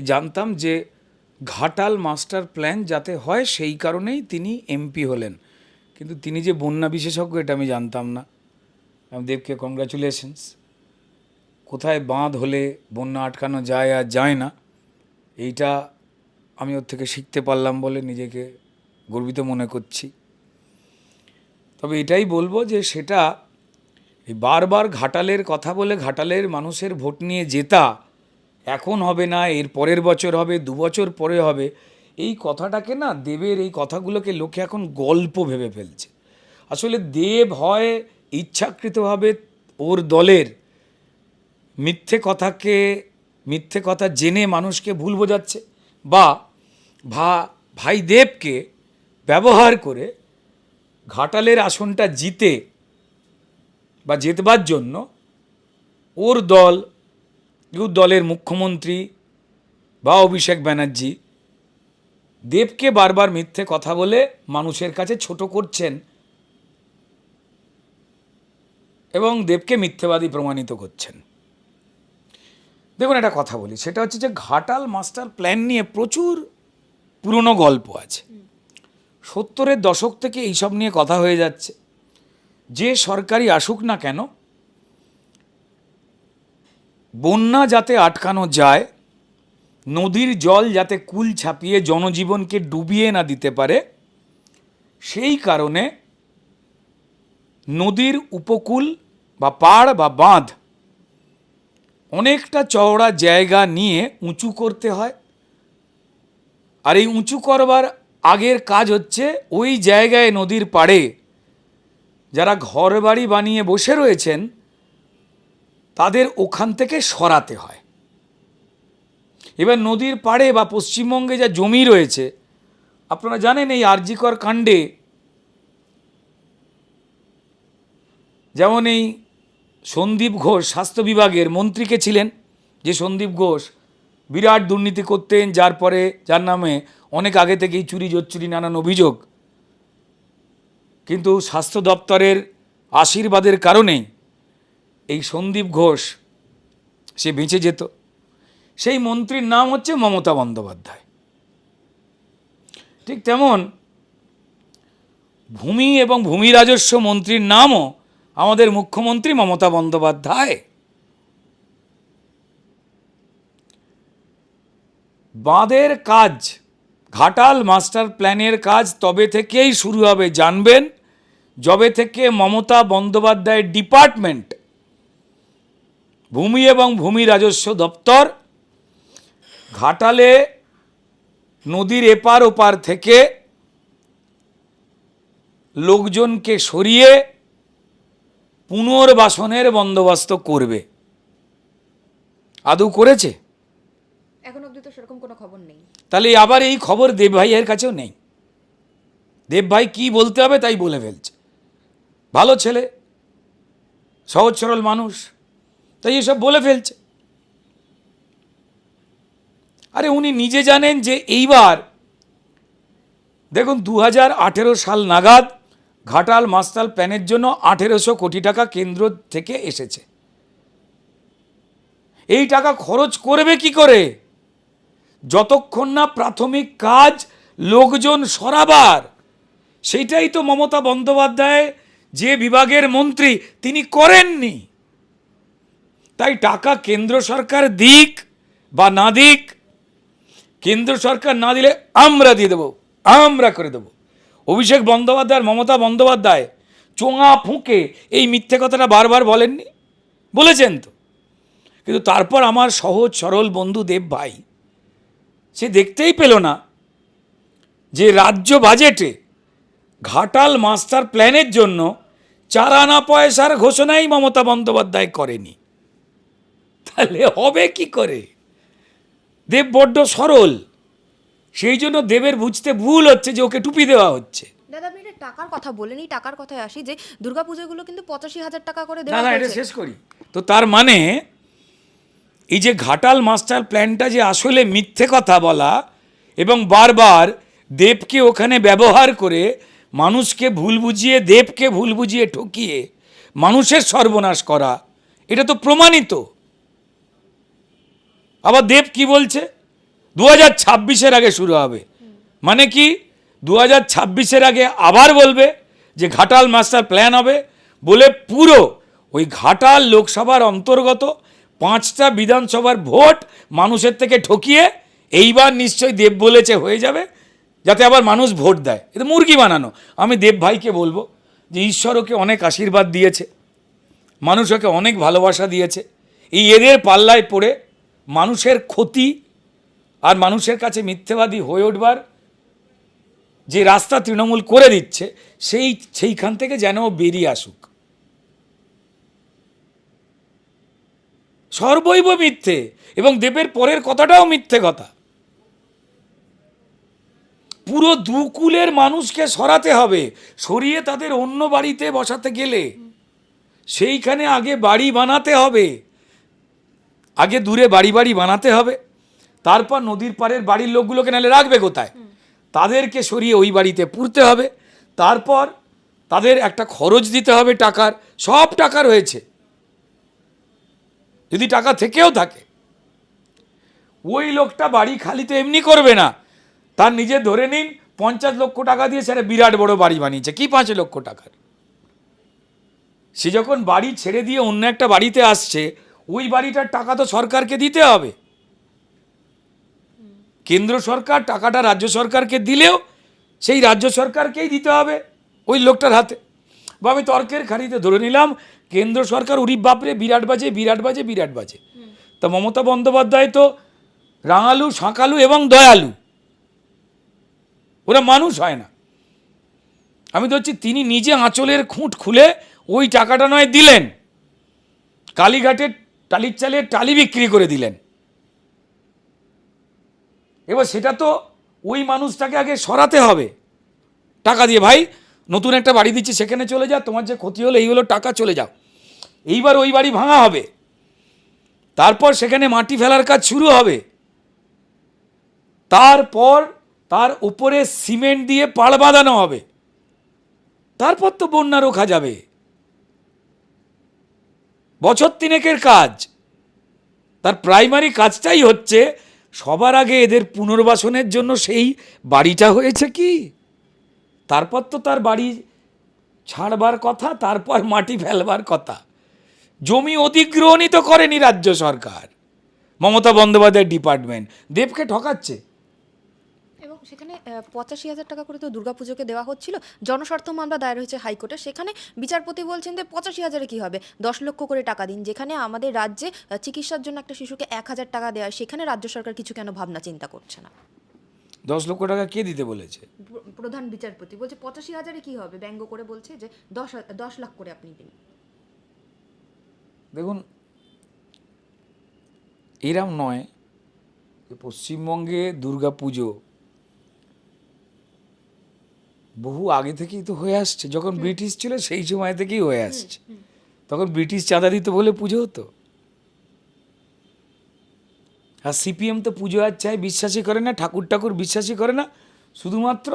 জানতাম যে Ghatal master plan যাতে হয় সেই কারণেই তিনি এমপি হলেন। কিন্তু তিনি যে বন্যা বিশেষজ্ঞ, এটা আমি জানতাম না। আমি দেবকে কংগ্রাচুলেশনস কোথায় বাঁধ হলে বন্যা আটকানো যায় আর যায় না, এইটা আমি ওর থেকে শিখতে পারলাম বলে নিজেকে গর্বিত মনে করছি। তবে এটাই বলব যে সেটা বারবার ঘাটালের কথা বলে ঘাটালের মানুষের ভোট নিয়ে জেতা এখন হবে না, এর পরের বছর হবে, দু বছর পরে হবে। এই কথাটাকে না দেবের এই কথাগুলোকে লোকে এখন গল্প ভেবে ফেলছে। আসলে দেব হয় ইচ্ছাকৃতভাবে ওর দলের। মিথ্যে কথাকে, মিথ্যে কথা জেনে মানুষকে ভুল বোঝাচ্ছে বা ভা, ভাই দেবকে ব্যবহার করে ঘাটালের আসনটা জিতে বা জেতবার জন্য ওর দল ওর দলের মুখ্যমন্ত্রী বা অভিষেক ব্যানার্জি দেবকে বারবার মিথ্যে কথা বলে মানুষের কাছে ছোট করছেন এবং দেবকে মিথ্যেবাদী প্রমাণিত করছেন। দেখুন একটা কথা বলি, সেটা হচ্ছে যে ঘাটাল মাস্টার প্ল্যান নিয়ে প্রচুর পুরনো গল্প আছে। সত্তরের দশক থেকে এইসব নিয়ে কথা হয়ে যাচ্ছে। যে সরকারি আসুক না কেন বন্যা যাতে আটকানো যায়, নদীর জল যাতে কুল ছাপিয়ে জনজীবনকে ডুবিয়ে না দিতে পারে, সেই কারণে নদীর উপকূল বা পাড় বা বাঁধ অনেকটা চওড়া জায়গা নিয়ে উঁচু করতে হয়। আর এই উঁচু করবার আগের কাজ হচ্ছে ওই জায়গায় নদীর পাড়ে যারা ঘর বাড়ি বানিয়ে বসে রয়েছেন তাদের ওখান থেকে সরাতে হয়। এবার নদীর পাড়ে বা পশ্চিমবঙ্গে যা জমি রয়েছে, আপনারা জানেন এই আরজিকর কাণ্ডে যেমন এই সন্দীপ ঘোষ স্বাস্থ্য বিভাগের মন্ত্রীকে ছিলেন, যে সন্দীপ ঘোষ বিরাট দুর্নীতি করতেন, যার পরে যার নামে অনেক আগে থেকেই চুরি জোচ্চুরি নানান অভিযোগ। কিন্তু স্বাস্থ্য দপ্তরের আশীর্বাদের কারণেই এই সন্দীপ ঘোষ, সে বেঁচে যেত। সেই মন্ত্রীর নাম হচ্ছে মমতা বন্দ্যোপাধ্যায়। ঠিক তেমন ভূমি এবং ভূমি রাজস্ব মন্ত্রীর নামও আমাদের মুখ্যমন্ত্রী মমতা বন্দ্যোপাধ্যায়। বাঁধের কাজ, ঘাটাল মাস্টার প্ল্যানের কাজ তবে থেকেই শুরু হবে, জানবেন? যবে থেকে মমতা বন্দ্যোপাধ্যায়ের ডিপার্টমেন্ট ভূমি এবং ভূমি রাজস্ব দপ্তর ঘাটালে নদীর এপার ওপার থেকে লোকজনকে সরিয়ে পুনর্বাসনের বন্দোবস্ত করবে। আদৌ করেছে? এখন অবধি তো সেরকম কোনো খবর নেই। তাহলে আবার এই খবর দেব ভাইয়ের কাছেও নেই। দেব ভাই কি বলতে হবে তাই বলে ফেলছে। ভালো ছেলে সহজ সরল মানুষ। তাই এসব বলে ফেলছে। আরে উনি নিজে জানেন যে এইবার, দেখুন দু হাজার আঠেরো সাল নাগাদ ঘাটাল মাস্তাল প্যানের জন্য আঠেরোশো কোটি টাকা কেন্দ্র থেকে এসেছে। এই টাকা খরচ করবে কি করে? যতক্ষণ না প্রাথমিক কাজ লোকজন সরাবার সেইটাই তো মমতা বন্দ্যোপাধ্যায় যে বিভাগের মন্ত্রী, তিনি করেননি। তাই টাকা কেন্দ্র সরকার দিক বা না দিক, কেন্দ্র সরকার না দিলে আমরা দিয়ে দেবো, আমরা করে দেবো। অভিষেক বন্দ্যোপাধ্যায় আর মমতা বন্দ্যোপাধ্যায় চোঙা ফুঁকে এই মিথ্যে কথাটা বারবার বলেননি? বলেছেন তো। কিন্তু তারপর আমার সহজ সরল বন্ধু দেব ভাই, সে দেখতেই পেল না যে রাজ্য বাজেটে ঘাটাল মাস্টার প্ল্যানের জন্য চার আনা পয়সার ঘোষণাই মমতা বন্দ্যোপাধ্যায় করেনি। তাহলে হবে কি করে? দেব বড্ড সরল। সেই জন্য দেবের বুঝতে ভুল হচ্ছে যে ওকে টুপি দেওয়া হচ্ছে। দাদা আপনি এটা টাকার কথা বলেনি টাকার কথায় আসি যে দুর্গাপুজোগুলো কিন্তু পঁচাশি হাজার টাকা করে না দেওয়া না এটা হয়েছে। শেষ করি। তো তার মানে এই যে ঘাটাল মাস্টার প্ল্যানটা যে আসলে মিথ্যে কথা বলা এবং বারবার দেবকে ওখানে ব্যবহার করে মানুষকে ভুল বুঝিয়ে দেবকে ভুল বুঝিয়ে ঠকিয়ে মানুষের সর্বনাশ করা এটা তো প্রমাণিত। আবার দেব কি বলছে? দু হাজার ছাব্বিশের আগে শুরু হবে। মানে কি? দু হাজার ছাব্বিশের আগে আবার বলবে যে ঘাটাল মাস্টার প্ল্যান হবে। বলে পুরো ওই ঘাটাল লোকসভার অন্তর্গত পাঁচটা বিধানসভার ভোট মানুষের থেকে ঠকিয়ে এইবার নিশ্চয়ই দেব বলেছে হয়ে যাবে, যাতে আবার মানুষ ভোট দেয়। এটা মুরগি বানানো। আমি দেব ভাইকে বলব যে ঈশ্বর ওকে অনেক আশীর্বাদ দিয়েছে, মানুষ ওকে অনেক ভালোবাসা দিয়েছে। এই এদের পাল্লায় পড়ে মানুষের ক্ষতি আর মানুষের কাছে মিথ্যেবাদী হয়ে উঠবার যে রাস্তা তৃণমূল করে দিচ্ছে, সেই, সেইখান থেকে যেন বেরিয়ে আসুক। সর্বৈব মিথ্যে এবং দেবের পরের কথাটাও মিথ্যে কথা। পুরো দুকুলের মানুষকে সরাতে হবে, সরিয়ে তাদের অন্য বাড়িতে বসাতে গেলে। সেইখানে আগে বাড়ি বানাতে হবে। আগে দূরে বাড়ি বাড়ি বানাতে হবে তারপর নদীর পাড়ের বাড়ির লোকগুলোকে নাহলে রাখবে কোথায়? তাদেরকে সরিয়ে ওই বাড়িতে পুরতে হবে তারপর তাদের একটা খরচ দিতে হবে টাকার সব টাকা রয়েছে যদি টাকা থেকেও থাকে ওই লোকটা বাড়ি খালি তো এমনি করবে না। তার নিজে ধরে নিন পঞ্চাশ লক্ষ টাকা দিয়ে সেটা বিরাট বড় বাড়ি বানিয়েছে কি পাঁচ লক্ষ টাকার? সে যখন বাড়ি ছেড়ে দিয়ে অন্য একটা বাড়িতে আসছে ওই বাড়িটার টাকা তো সরকারকে দিতে হবে। কেন্দ্র সরকার টাকাটা রাজ্য সরকারকে দিলেও সেই রাজ্য সরকারকেই দিতে হবে ওই লোকটার হাতে। বা আমি তর্কের খাড়িতে ধরে নিলাম, কেন্দ্র সরকার উরি বাপরে বিরাট বাজে বিরাট বাজে বিরাট বাজে। তা মমতা বন্দ্যোপাধ্যায় তো রাঙালু শাঁকালু এবং দয়ালু। ওরা মানুষ হয় না। আমি তো হচ্ছে তিনি নিজে আঁচলের খুঁট খুলে ওই টাকাটা নয় দিলেন। কালীঘাটের টালির চালের টালি বিক্রি করে দিলেন। এবার সেটা তো ওই মানুষটাকে আগে সরাতে হবে। টাকা দিয়ে, ভাই, নতুন একটা বাড়ি দিচ্ছি, সেখানে চলে যা, তোমার যে ক্ষতি হলো, এই হলো টাকা, চলে যাও। এইবার ওই বাড়ি ভাঙা হবে। তারপর সেখানে মাটি ফেলার কাজ শুরু হবে। তারপর তার উপরে সিমেন্ট দিয়ে পাড় বাঁধানো হবে। তারপর তো বন্যা রোখা যাবে। বছর তিনেকের কাজ। তার প্রাইমারি কাজটাই হচ্ছে সবার আগে এদের পুনর্বাসনের জন্য সেই বাড়িটা হয়েছে কি? তারপর তো তার বাড়ি ছাড়বার কথা, তারপর মাটি ফেলবার কথা। জমি অধিগ্রহণই তো করেনি রাজ্য সরকার। মমতা বন্দ্যোপাধ্যায়ের ডিপার্টমেন্ট দেবকে ঠকাচ্ছে। সেখানে পঁচাশি হাজার টাকা করে তো দুর্গাপুজোকে দেওয়া হচ্ছিল। জনস্বার্থ মামলা দায়ের হয়েছে হাইকোর্টে। সেখানে বিচারপতি বলছেন যে পঁচাশি হাজারে কী হবে? দশ লক্ষ করে টাকা দিন। যেখানে আমাদের রাজ্যে চিকিৎসার জন্য একটা শিশুকে এক হাজার টাকা দেওয়া সেখানে রাজ্য সরকার কিছু কেন ভাবনা চিন্তা করছে না? দশ লক্ষ টাকা কে দিতে বলেছে? প্রধান বিচারপতি বলছে পঁচাশি হাজারে কি হবে? ব্যঙ্গ করে বলছে যে দশ দশ লাখ করে আপনি দিন। দেখুন এরম নয় পশ্চিমবঙ্গে দুর্গা পুজো বহু আগে থেকেই তো হয়ে আসছে। যখন ব্রিটিশ ছিল সেই সময় থেকেই হয়ে আসছে। তখন ব্রিটিশ চাঁদা দিত বলে পুজো হতো? আর সিপিএম তো পুজো আর চায় বিশ্বাসই করে না ঠাকুর ঠাকুর বিশ্বাসই করে না। শুধুমাত্র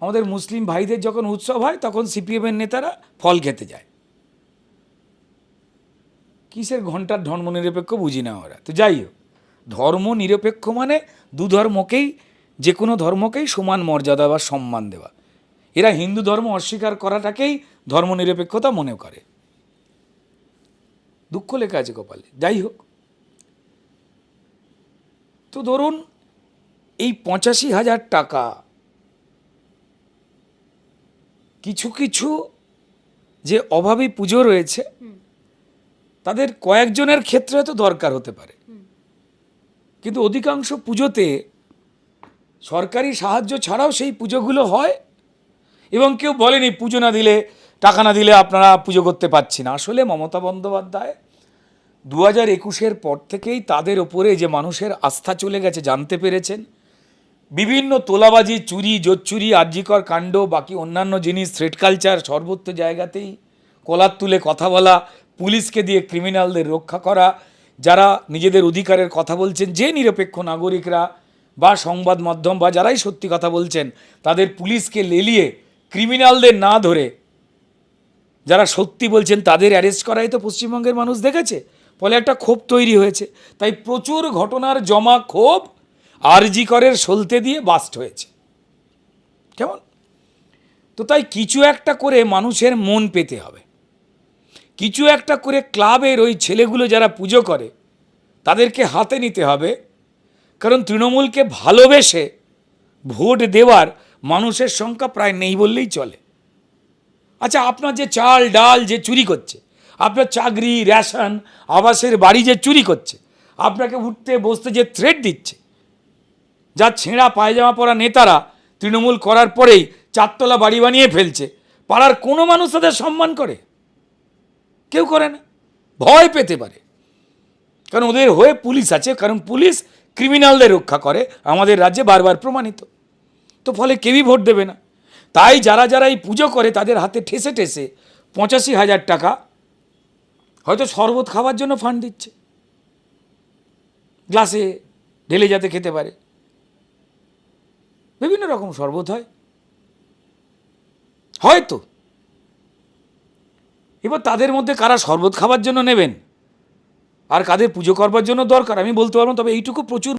আমাদের মুসলিম ভাইদের যখন উৎসব হয় তখন সিপিএমের নেতারা ফল খেতে যায়। কিসের ঘণ্টার ধর্ম নিরপেক্ষ বুঝি না ওরা? তো যাই হোক ধর্ম নিরপেক্ষ মানে দু ধর্মকেই যে কোনো ধর্মকেই সমান মর্যাদা বা সম্মান দেওয়া। এরা হিন্দু ধর্ম অস্বীকার করাটাকেই ধর্ম নিরপেক্ষতা মনে করে। দুঃখ লেখা আছে কপালে। যাই হোক। তো ধরুন এই পঁচাশি হাজার টাকা কিছু কিছু যে অভাবী পুজো রয়েছে তাদের কয়েকজনের ক্ষেত্রে তো দরকার হতে পারে। কিন্তু অধিকাংশ পুজোতে সরকারি সাহায্য ছাড়াও সেই পুজোগুলো হয়। এবং কেউ বলেনি পুজো না দিলে, টাকা না দিলে আপনারা পুজো করতে পারছি না। আসলে মমতা বন্দ্যোপাধ্যায় দু হাজার একুশের পর থেকেই তাদের ওপরে যে মানুষের আস্থা চলে গেছে জানতে পেরেছেন, বিভিন্ন তোলাবাজি, চুরি, জোচ্চুরি, আর্যিকর কাণ্ড, বাকি অন্যান্য জিনিস থ্রেড কালচার সর্বত্র জায়গাতেই কলার তুলে কথা বলা, পুলিশকে দিয়ে ক্রিমিনালদের রক্ষা করা, যারা নিজেদের অধিকারের কথা বলছেন, যে নিরপেক্ষ নাগরিকরা বা সংবাদ মাধ্যম বা যারাই সত্যি কথা বলছেন, তাদের পুলিশকে লেলিয়ে ক্রিমিনালদের না ধরে যারা সত্যি বলছেন তাদের অ্যারেস্ট করাই তো পশ্চিমবঙ্গের মানুষ দেখেছে। ফলে একটা ক্ষোভ তৈরি হয়েছে। তাই প্রচুর ঘটনার জমা ক্ষোভ আরজি করের সলতে দিয়ে বাস্ট হয়েছে। কেমন? তো তাই কিছু একটা করে মানুষের মন পেতে হবে। কিছু একটা করে ক্লাবের ওই ছেলেগুলো যারা পুজো করে, তাদেরকে হাতে নিতে হবে। কারণ তৃণমূলকে ভালোবেসে ভোট দেওয়ার মানুষের সংখ্যা প্রায় নেই বললেই চলে। আচ্ছা আপনার যে চাল, ডাল যে চুরি করছে, আপনার চাকরি, রেশন, আবাসের বাড়ি যে চুরি করছে, আপনাকে উঠতে, বসতে যে থ্রেট দিচ্ছে, যা ছেঁড়া পায়জামা পরা নেতারা তৃণমূল করার পরেই চারতলা বাড়ি বানিয়ে ফেলছে, পাড়ার কোনো মানুষ তাদের সম্মান করে? কেউ করে না। ভয় পেতে পারে। কারণ ওদের হয়ে পুলিশ আছে, কারণ পুলিশ ক্রিমিনালদের রক্ষা করে, আমাদের রাজ্যে বারবার প্রমাণিত। তো ফলে কেউই ভোট দেবে না। তাই যারা যারা এই পুজো করে তাদের হাতে ঠেসে ঠেসে পঁচাশি হাজার টাকা হয়তো শরবত খাওয়ার জন্য ফান্ড দিচ্ছে। গ্লাসে ঢেলে যাতে খেতে পারে। বিভিন্ন রকম শরবত হয়। হয়তো। এবার তাদের মধ্যে কারা শরবত খাওয়ার জন্য নেবেন? আর কাদের পুজো করবার জন্য দরকার? আমি বলতে পারব তবে এইটুকু প্রচুর